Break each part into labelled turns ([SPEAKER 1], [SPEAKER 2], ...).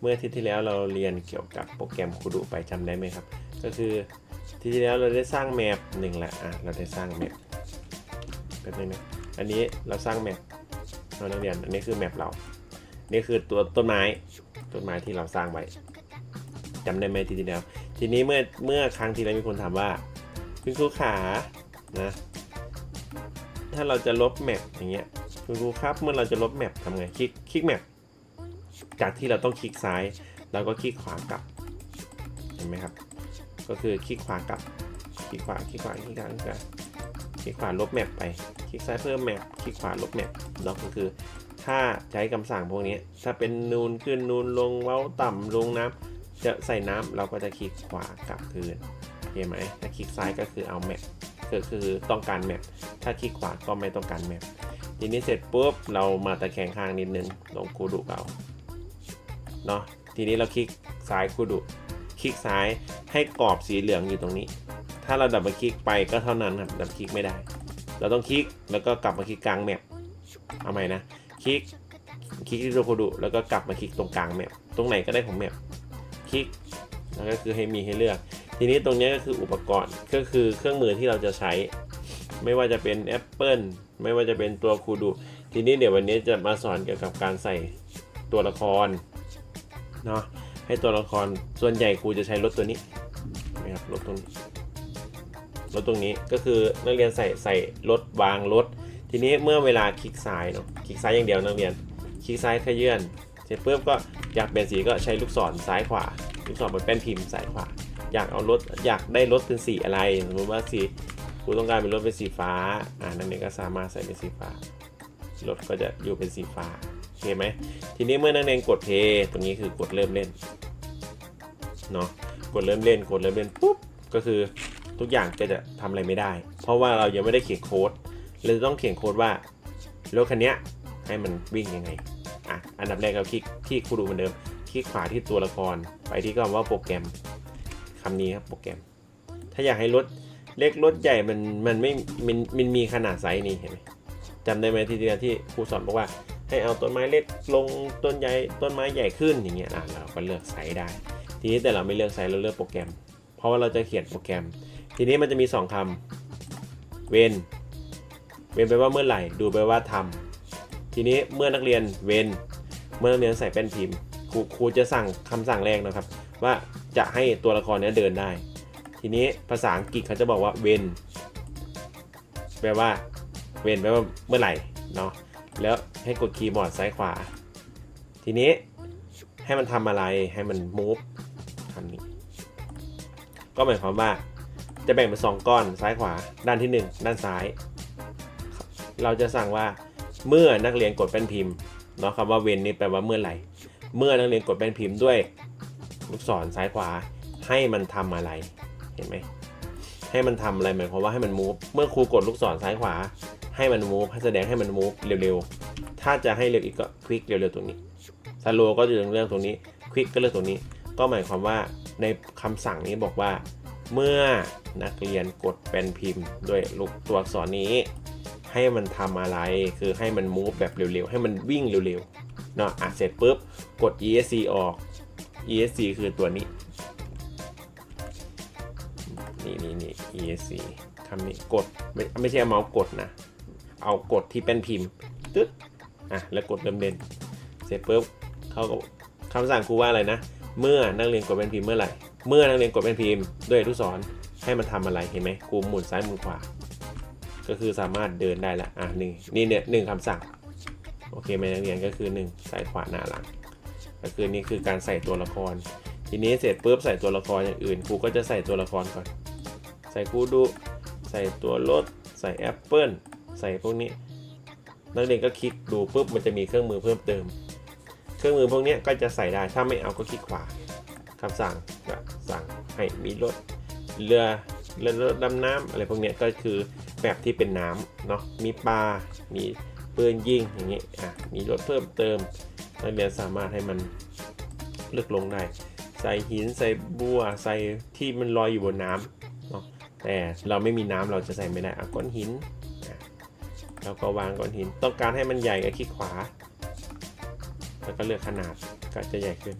[SPEAKER 1] เมื่ออาที่ที่แล้วเราเรียนเกี่ยวกับโปรแกรมคูดูไปจำได้ไหมครับ ก็คือที่ที่แล้วเราได้สร้างแมปหนึ่งละอะเราได้สร้างแมปแป๊บนึงนะอันนี้เราสร้างแมปเราเรียนอันนี้คือแมปเรานี่คือตัวต้นไม้ต้นไม้ที่เราสร้างไว้จำได้ไหมทีที่แล้วทีนี้เมื่อเมื่อครั้งที่แล้วมีคนถามว่าคุณครูขานะถ้าเราจะลบแมปอย่างเงี้ยคุณครูครับเมื่อเราจะลบแมปทำไงคลิกคลิกแมป จากที่เราต้องคลิกซ้ายเราก็คลิกขวากลับ เห็นไหมครับ ก็คือคลิกขวากลับ คลิกขวา คลิกขวา คลิกขวา คลิกขวาคลิกขวาลบแมปไป คลิกซ้ายเพิ่มแมป คลิกขวาลบแมปเนาะก็คือ ถ้าใช้คำสั่งพวกนี้ ถ้าเป็นนูนขึ้นนูนลงเว้าต่ำลงน้ำจะใส่น้ำเราก็จะคลิกขวากลับคืนโอเคไหมถ้าคลิกซ้ายก็คือเอาแมปก็คือต้องการแมป ถ้าคลิกขวาก็ไม่ต้องการแมป ทีนี้เสร็จปุ๊บเรามาตะแคงข้างนิดนึงลงคูดุเอา เนาะทีนี้เราคลิกซ้ายคูดุคลิกซ้ายให้กรอบสีเหลืองอยู่ตรงนี้ ถ้าเราดับเบิลคลิกไปก็เท่านั้นครับดับเบิลคลิกไม่ได้ เราต้องคลิกแล้วก็กลับมาคลิกกลางแมปเอาใหม่นะคลิกคลิกที่ตัวโคดูแล้วก็กลับมาคลิกตรงกลางแมปตรงไหนก็ได้ของแมปคลิกแล้วก็คือให้มีให้เลือก ทีนี้ตรงนี้ก็คืออุปกรณ์ก็คือเครื่องมือที่เราจะใช้ ไม่ว่าจะเป็น Apple ไม่ว่าจะเป็นตัวคูดูทีนี้เดี๋ยววันนี้จะมาสอนเกี่ยวกับการใส่ตัวละคร เนาะให้ตัวละครส่วนใหญ่ครูจะใช้รถตัวนี้นะครับรถตรงรถตรงนี้ก็คือนักเรียนใส่ใส่รถวางรถ ทีนี้เมื่อเวลาคลิกซ้ายเนาะคลิกซ้ายอย่างเดียวนักเรียน คลิกซ้ายขยื่นเสร็จปุ๊บก็อยากเปลี่ยนสีก็ใช้ลูกศรซ้ายขวา ลูกศรบนแป้นพิมพ์ซ้ายขวา อยากเอารถอยากได้รถเป็นสีอะไรสมมติว่าสีกูต้องการเป็นรถเป็นสีฟ้าอ่านั่นเองก็สามารถใส่เป็นสีฟ้ารถก็จะอยู่เป็นสีฟ้า เคไหมทีนี้เมื่อนักเรียนกดเพย์ตรงนี้คือกดเริ่มเล่นเนาะกดเริ่มเล่นกดเริ่มเล่นปุ๊บก็คือทุกอย่างก็จะทำอะไรไม่ได้ เพราะว่าเรายังไม่ได้เขียนโค้ดเราจะต้องเขียนโค้ดว่ารถคันนี้ให้มันวิ่งยังไงอะอันดับแรกเราคลิกที่ครูดูเหมือนเดิมคลิกขวาที่ตัวละครไปที่คำว่าโปรแกรมคำนี้ครับโปรแกรม ถ้าอยากให้รถเล็กรถใหญ่มันมันไม่มันมันมีขนาดไซส์นี้เห็นไหมจำได้ไหมที่เดียวที่ครูสอนบอกว่า ให้เอาต้นไม้เล็กลงต้นใหญ่ต้นไม้ใหญ่ขึ้นอย่างเงี้ยอะเราก็เลือกไซส์ได้ ทีนี้แต่เราไม่เลือกไซส์เราเลือกโปรแกรม เพราะว่าเราจะเขียนโปรแกรม ทีนี้มันจะมีสองคำเว้นเว้นแปลว่าเมื่อไหร่ดูแปลว่าทำทีนี้เมื่อนักเรียนเว้นเมื่อนักเรียนใส่แป้นพิมพ์ครูครูจะสั่งคำสั่งแรกนะครับ ว่าจะให้ตัวละครเนี้ยเดินได้ ทีนี้ภาษาอังกฤษเขาจะบอกว่าเว้นแปลว่าเว้นแปลว่าเมื่อไหร่เนาะ แล้วให้กดคีย์บอร์ดซ้ายขวา ทีนี้ให้มันทำอะไรให้มัน move ทำนี้ ก็หมายความว่าจะแบ่งเป็นสองก้อนซ้ายขวา ด้านที่หนึ่งด้านซ้าย เราจะสั่งว่าเมื่อนักเรียนกดแป้นพิมพ์เนาะคำว่าเว้นนี่แปลว่าเมื่อไหร่ เมื่อนักเรียนกดแป้นพิมพ์ด้วยลูกศรซ้ายขวาให้มันทำอะไรเห็นไหมให้มันทำอะไรหมายความว่าให้มัน move เมื่อครูกดลูกศรซ้ายขวา ให้มัน move ให้แสดงให้มัน move เร็วๆ ถ้าจะให้เร็วอีกก็คลิกเร็วๆตรงนี้สโลก็จะเลือกตรงนี้คลิกก็เลือกตรงนี้ ก็หมายความว่าในคำสั่งนี้บอกว่า เมื่อนักเรียนกดเป็นพิมพ์ด้วยลูกตัวอักษรนี้ ให้มันทำอะไรคือให้มัน move แบบเร็วๆ ให้มันวิ่งเร็วๆเนาะอะเสร็จปุ๊บกด esc ออก esc คือตัวนี้นี่นี่นี่ esc คำนี้กดไม่ไม่ใช่เอาเมาส์กดนะ เอากดที่เป็นพิมพ์ตึ๊ดอะแล้วกดเริ่มเล่นเสร็จปุ๊บเขาก็คำสั่งครูว่าอะไรนะ เมื่อนักเรียนกดเป็นพิมพ์เมื่อไหร่เมื่อนักเรียนกดเป็นพิมพ์ ด้วยลูกศรให้มันทำอะไรเห็นไหมครูหมุนซ้ายหมุนขวา ก็คือสามารถเดินได้ละอะหนึ่งนี่เนี่ยหนึ่งคำสั่งโอเคไหมนักเรียนก็คือหนึ่งซ้ายขวาหน้าหลังก็คือนี่คือการใส่ตัวละคร ทีนี้เสร็จปุ๊บใส่ตัวละครอย่างอื่นครูก็จะใส่ตัวละครก่อน ใส่คูดูใส่ตัวรถใส่แอปเปิล ใส่พวกนี้นักเรียนก็คลิกดูปุ๊บมันจะมีเครื่องมือเพิ่มเติม เครื่องมือพวกนี้ก็จะใส่ได้ถ้าไม่เอาก็คลิกขวาคำสั่งก็สั่งให้มีรถเรือเรือดำน้ำอะไรพวกนี้ก็คือแบบที่เป็นน้ำเนาะมีปลา มีปืนยิงอย่างนี้อะมีรถเพิ่มเติมนักเรียนสามารถให้มันเลือกลงได้ใส่หินใส่บัวใส่ที่มันลอยอยู่บนน้ำเนาะแต่เราไม่มีน้ำเราจะใส่ไม่ได้อะก้อนหิน แล้วก็วางก้อนหิน ต้องการให้มันใหญ่ก็คลิกขวา แล้วก็เลือกขนาดก็จะใหญ่ขึ้น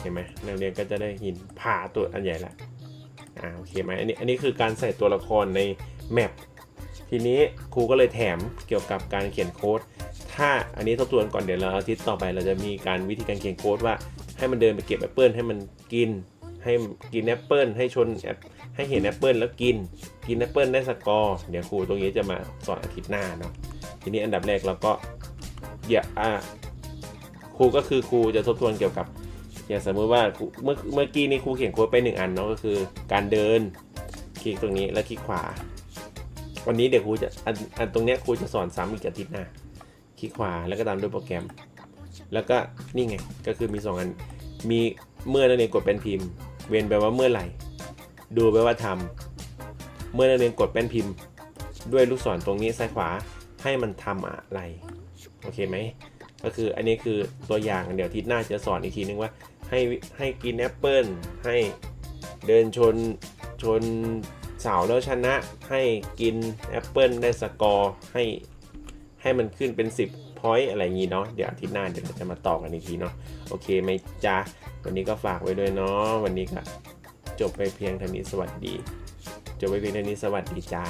[SPEAKER 1] เห็นไหมนักเรียนก็จะได้หินผ่าตัวอันใหญ่ละอ่าโอเคไหมอันนี้อันนี้คือการใส่ตัวละครในแมปทีนี้ครูก็เลยแถมเกี่ยวกับการเขียนโค้ด ถ้าอันนี้ทบทวนก่อนเดี๋ยวเราอาทิตย์ต่อไปเราจะมีการวิธีการเขียนโค้ดว่าให้มันเดินไปเก็บแอปเปิลให้มันกิน ให้กินแอปเปิลให้ชนแอปให้เห็นแอปเปิลแล้วกิน กินแอปเปิลได้สกอร์ เดี๋ยวครูตรงนี้จะมาสอนอาทิตย์หน้าเนาะ ทีนี้อันดับแรกเราก็อย่าอ่าครูก็คือครูจะทบทวนเกี่ยวกับ อย่างสมมติว่าเมื่อเมื่อกี้นี้ครูเขียนโค้ดไปหนึ่งอันเนาะก็คือการเดิน คลิกตรงนี้แล้วคลิกขวา วันนี้เดี๋ยวครูจะอันอันตรงเนี้ยครูจะสอนซ้ำอีกอาทิตย์หน้า คลิกขวาแล้วก็ตามด้วยโปรแกรม แล้วก็นี่ไงก็คือมีสองอันมีเมื่อนักเรียนกดแป้นพิมพ์ เว้นแปลว่าเมื่อไหร่ ดูแปลว่าทำเมื่อนักเรียนกดแป้นพิมพ์ ด้วยลูกศรตรงนี้ซ้ายขวาให้มันทำอะไร โอเคไหม ก็คืออันนี้คือตัวอย่างเดี๋ยวทิตย์หน้าจะสอนอีกทีนึงว่า ให้ให้กินแอปเปิ้ลให้เดินชนชนเสาแล้วชนะให้กินแอปเปิ้ลได้สกอร์ให้ให้มันขึ้นเป็น 10 พอยต์อะไรอย่างนี้เนาะเดี๋ยวอาทิตย์หน้าเดี๋ยวเราจะมาต่อกันอีกทีเนาะโอเคไหมจ๊ะวันนี้ก็ฝากไว้ด้วยเนาะวันนี้ก็จบไปเพียงเท่านี้สวัสดี จบไปเพียงเท่านี้สวัสดีจ้า